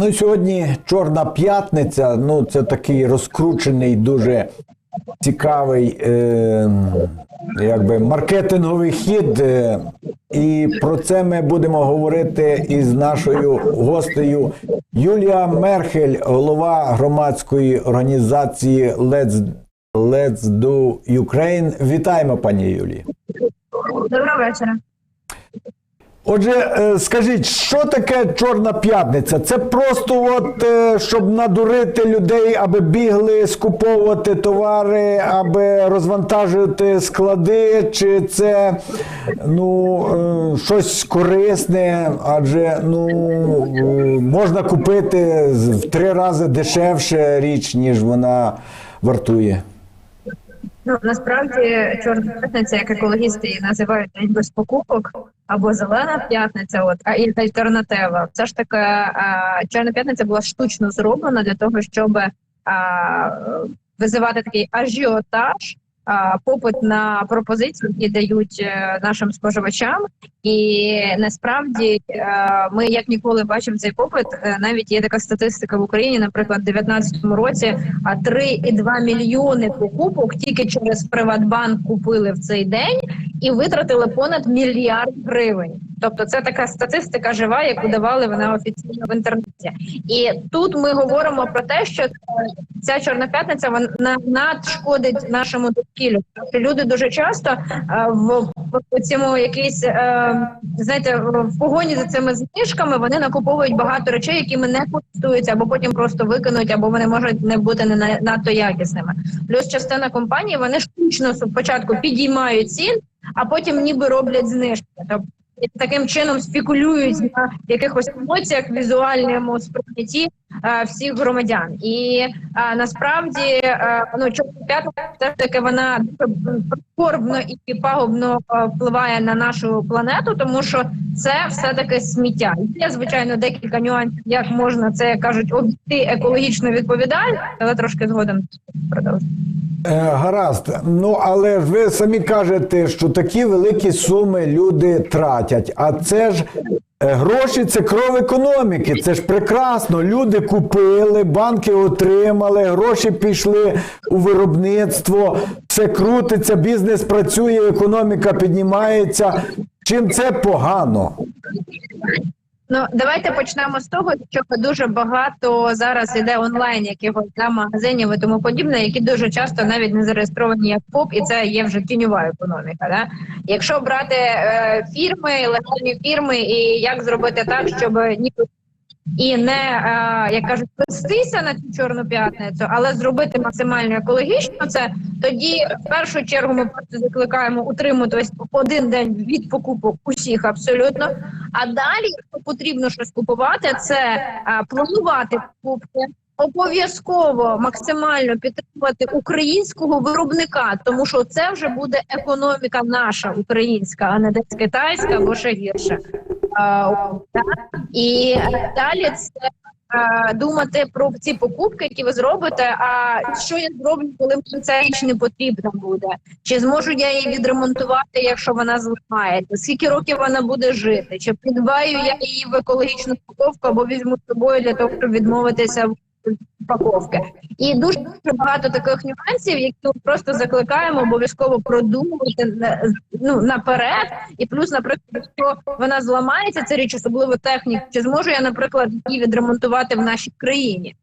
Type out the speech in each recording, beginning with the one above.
Ну і сьогодні Чорна п'ятниця. Ну, це такий розкручений, дуже цікавий е, якби маркетинговий хід. Е, і про це ми будемо говорити із нашою гостею Юлія Мерхель, голова громадської організації Let's, Let's Do Ukraine. Вітаємо, пані Юлії. Доброго вечора. Отже, е, скажіть, що таке Чорна п'ятниця? Це просто от е, щоб надурити людей, аби бігли скуповувати товари, аби розвантажувати склади, чи це ну, е, щось корисне, адже ну, можна купити в три рази дешевше річ, ніж вона вартує. Ну насправді чорна п'ятниця, як екологісти її називають день без покупок або зелена п'ятниця, от а і альтернатива. Все ж таки чорна п'ятниця була штучно зроблена для того, щоб а, визивати такий ажіотаж. Попит на пропозиції, які дають е, нашим споживачам, і насправді е, ми як ніколи бачимо цей попит. Е, Навіть є така статистика в Україні, наприклад, в 2019 році а 3,2 мільйони покупок тільки через Приватбанк купили в цей день і витратили понад мільярд гривень. Тобто, це така статистика жива, яку давали вона офіційно в інтернеті. І тут ми говоримо про те, що ця чорна п'ятниця вона надшкодить нашому довкіллю. Що люди дуже часто е, в, цьому якійсь е, знаєте, в погоні за цими знижками вони накуповують багато речей, якими не користуються, або потім просто викинуть, або вони можуть не бути не на- надто якісними. Плюс частина компаній вони штучно спочатку підіймають цін, а потім ніби роблять знижки. Тобто таким чином спекулюють на якихось емоціях, візуальному сприйнятті всіх громадян. І е, насправді е, ну чорна все ж таки вона прискорбно і пагубно е, впливає на нашу планету, тому що це все таки сміття. Є звичайно декілька нюансів, як можна це як кажуть обійти екологічно відповідально, але трошки згодом продовжу. Е, Гаразд, ну але ж ви самі кажете, що такі великі суми люди тратять. А це ж е, гроші це кров економіки. Це ж прекрасно. Люди купили, банки отримали, гроші пішли у виробництво, все крутиться, бізнес працює, економіка піднімається. Чим це погано? Ну давайте почнемо з того, що дуже багато зараз іде онлайн якихось да, магазинів і тому подібне, які дуже часто навіть не зареєстровані як ФОП, і це є вже тіньова економіка. Да? Якщо брати е, фірми, легальні фірми, і як зробити так, щоб ніби і не е, як кажуть, вестися на цю чорну п'ятницю, але зробити максимально екологічно це тоді в першу чергу ми просто закликаємо утримуватись один день від покупок усіх абсолютно. А далі, якщо потрібно щось купувати, це е, планувати покупки. Обов'язково максимально підтримувати українського виробника, тому що це вже буде економіка наша українська, а не десь китайська або ще гірше. І е, далі це думати про ці покупки, які ви зробите. А що я зроблю, коли мені ця річ не потрібна буде? Чи зможу я її відремонтувати, якщо вона зламається? Скільки років вона буде жити? Чи підбаю я її в екологічну упаковку або візьму з собою для того, щоб відмовитися в упаковки? І дуже дуже багато таких нюансів, які ми просто закликаємо обов'язково продумувати ну наперед. І плюс, наприклад, якщо вона зламається, ця річ, особливо технік, чи зможу я, наприклад, її відремонтувати в нашій країні?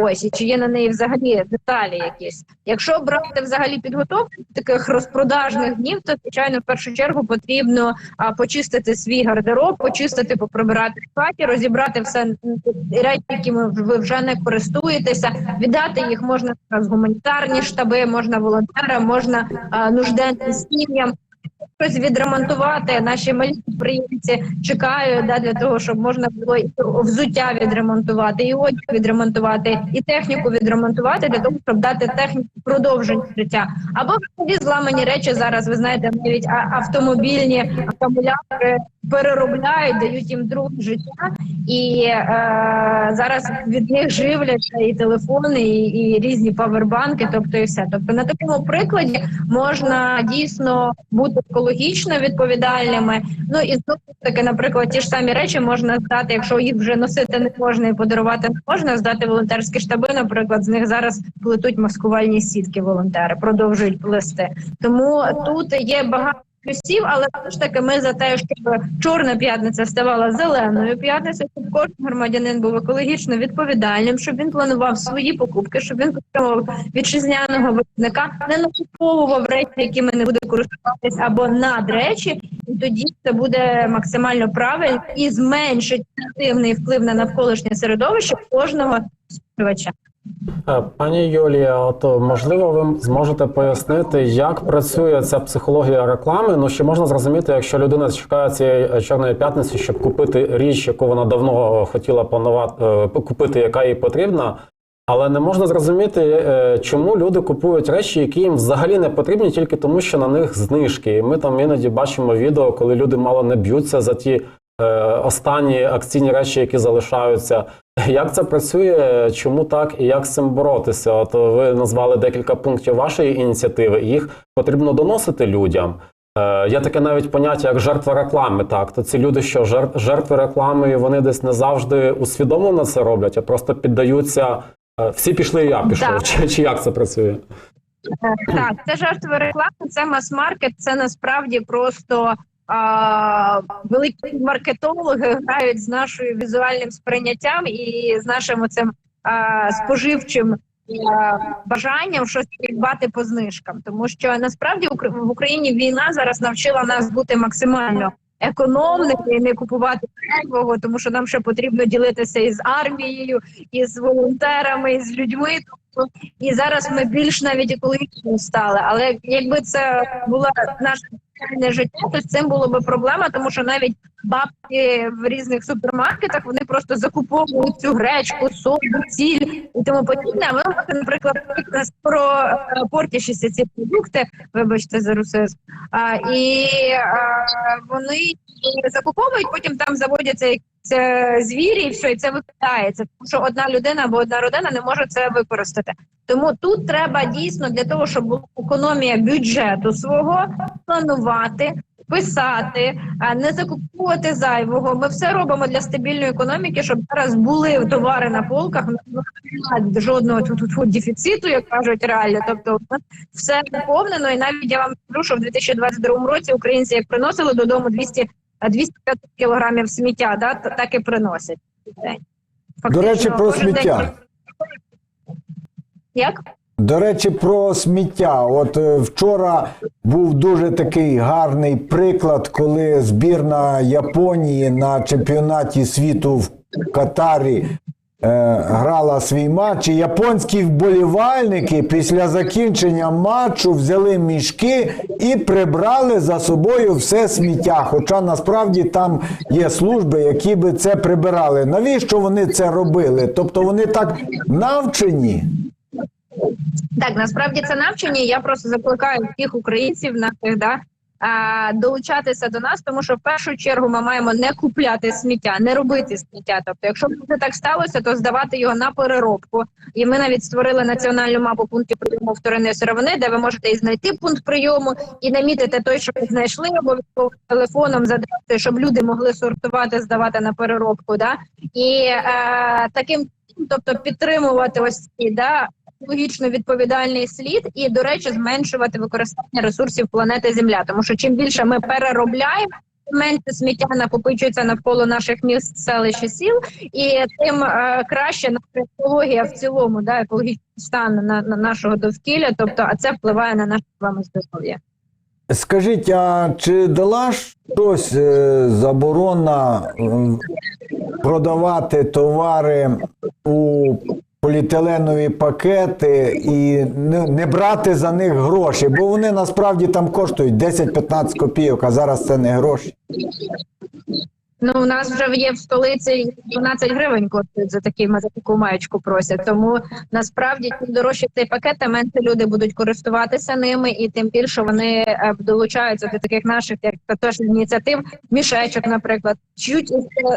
Ось і чи є на неї взагалі деталі якісь. Якщо брати взагалі підготовку таких розпродажних днів, то звичайно в першу чергу потрібно а, почистити свій гардероб, почистити, поприбирати в хаті, розібрати все речі, якими ви вже не користуєтеся. Віддати їх можна в гуманітарні штаби, можна волонтерам, можна а, нужденним сім'ям. Щось відремонтувати. Наші малі підприємці чекають да, для того, щоб можна було і взуття відремонтувати, і одяг відремонтувати, і техніку відремонтувати для того, щоб дати техніку продовження життя. Або взагалі зламані речі зараз. Ви знаєте, навіть автомобільні акумулятори переробляють, дають їм друге життя, і е, зараз від них живляться і телефони, і, і різні павербанки, тобто і все. Тобто на такому прикладі можна дійсно бути екологічно відповідальними. Ну і знову таки, наприклад, ті ж самі речі можна здати, якщо їх вже носити не можна і подарувати не можна, здати волонтерські штаби. Наприклад, з них зараз плетуть маскувальні сітки. Волонтери продовжують плести. Тому тут є багато. Плюсів, але ж таки ми за те, щоб чорна п'ятниця ставала зеленою п'ятницею, щоб кожен громадянин був екологічно відповідальним, щоб він планував свої покупки, щоб він підтримував вітчизняного виробника, не накуповував речі, якими не буде користуватись, або надречі, і тоді це буде максимально правильно і зменшить негативний вплив на навколишнє середовище кожного споживача. Пані Юлія, от можливо, ви зможете пояснити, як працює ця психологія реклами. Ну що можна зрозуміти, якщо людина чекає цієї е, чорної п'ятниці, щоб купити річ, яку вона давно е, хотіла планувати е, купити, яка їй потрібна. Але не можна зрозуміти, чому люди купують речі, які їм взагалі не потрібні, тільки тому, що на них знижки. І ми там іноді бачимо відео, коли люди мало не б'ються за ті останні акційні речі, які залишаються. Як це працює? Чому так і як з цим боротися? От ви назвали декілька пунктів вашої ініціативи. Їх потрібно доносити людям. Е, є таке навіть поняття як жертва реклами. Так, то ці люди, що жер- жертви реклами, вони десь не завжди усвідомлено це роблять, а просто піддаються. е, Всі пішли, і я пішов. Так. Чи, чи як це працює? Е, Так, це жертви реклами, це мас-маркет, це насправді просто а, великі маркетологи грають з нашою візуальним сприйняттям і з нашим цим а, споживчим а, бажанням щось придбати по знижкам. Тому що насправді в Україні війна зараз навчила нас бути максимально економними і не купувати зайвого, тому що нам ще потрібно ділитися із армією, із волонтерами, із людьми. Тобто і зараз ми більш навіть екологічно стали. Але якби це було наше реальне життя, то з цим було би проблема, тому що навіть бабки в різних супермаркетах вони просто закуповують цю гречку, соду, сіль і тому подібне. А ми, наприклад, про е, портящіся ці продукти, вибачте за русизм, і а, вони закуповують, потім там заводяться якісь е, звірі, і все, і це викидається. Тому що одна людина або одна родина не може це використати. Тому тут треба дійсно для того, щоб була економія бюджету свого планувати. Писати, не закуповувати зайвого. Ми все робимо для стабільної економіки, щоб зараз були товари на полках. немає жодного тьфу-тьфу дефіциту, як кажуть реально. Тобто все наповнено. І навіть я вам скажу, що в 2022 році українці як приносили додому 200 а 250 кілограмів сміття, да, так і приносять. в день. До речі, про кожен день- сміття. Як? До речі, про сміття. От е, вчора був дуже такий гарний приклад, коли збірна Японії на чемпіонаті світу в Катарі грала свій матч. І японські вболівальники після закінчення матчу взяли мішки і прибрали за собою все сміття. Хоча насправді там є служби, які би це прибирали. Навіщо вони це робили? Тобто вони так навчені. Так, насправді це навчання. Я просто закликаю всіх українців наших да, долучатися до нас, тому що в першу чергу ми маємо не купляти сміття, не робити сміття. Тобто, якщо це так сталося, то здавати його на переробку. І ми навіть створили національну мапу пунктів прийому вторинної сировини, де ви можете і знайти пункт прийому, і намітити той, що ви знайшли, обов'язково телефоном задати, щоб люди могли сортувати, здавати на переробку. Да? І е, таким тобто підтримувати ось ці да, екологічно відповідальний слід і, до речі, зменшувати використання ресурсів планети Земля. Тому що чим більше ми переробляємо, менше сміття накопичується навколо наших міст, селищ і сіл, і тим е, краще наша екологія в цілому, да, екологічний стан на, на нашого довкілля. Тобто, а це впливає на наше з вами здоров'я. Скажіть, а чи дала щось е, заборона продавати товари у поліетиленові пакети і не, не брати за них гроші? Бо вони насправді там коштують 10-15 копійок, а зараз це не гроші. Ну, у нас вже є в столиці 12 гривень коштують за такі за таку маєчку просять. Тому насправді чим дорожче цей пакет, тим менше люди будуть користуватися ними, і тим більше вони е, долучаються до таких наших як теж ініціатив, мішечок, наприклад, чуть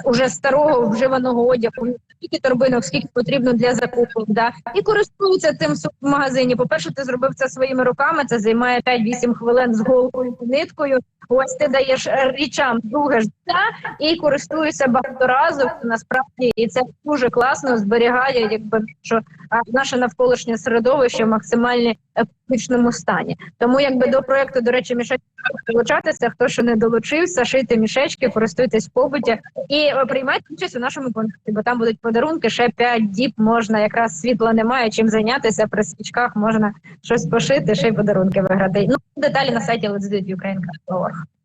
уже старого вживаного одягу, скільки торбинок, скільки потрібно для закупок, да і користуються цим в магазині. По перше, ти зробив це своїми руками. Це займає 5-8 хвилин з голкою ниткою. Ось ти даєш е, річам друге життя і користуюся багаторазово насправді, і це дуже класно зберігає, якби що наше навколишнє середовище в максимально екологічному стані. Тому якби до проекту, до речі, мішечки долучатися. Хто ще не долучився, шийте мішечки, користуйтесь в побуті і е, приймайте участь у нашому конкурсі, бо там будуть подарунки. Ще 5 діб можна якраз світла немає. Чим зайнятися при свічках можна щось пошити, ще й подарунки виграти. Ну деталі на сайті Let's Do It Ukraine.org.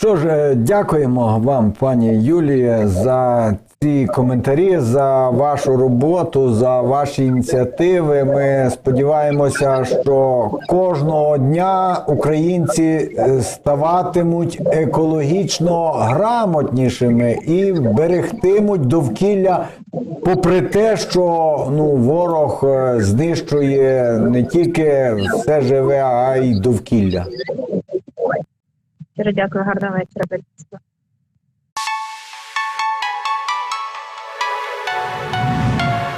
Що ж, е, дякуємо вам, пані Юлія, за ці коментарі, за вашу роботу, за ваші ініціативи. Ми сподіваємося, що кожного дня українці е, ставатимуть екологічно грамотнішими і берегтимуть довкілля, попри те, що ну ворог е, знищує не тільки все живе, а й довкілля. Щиро дякую, гарного вечора.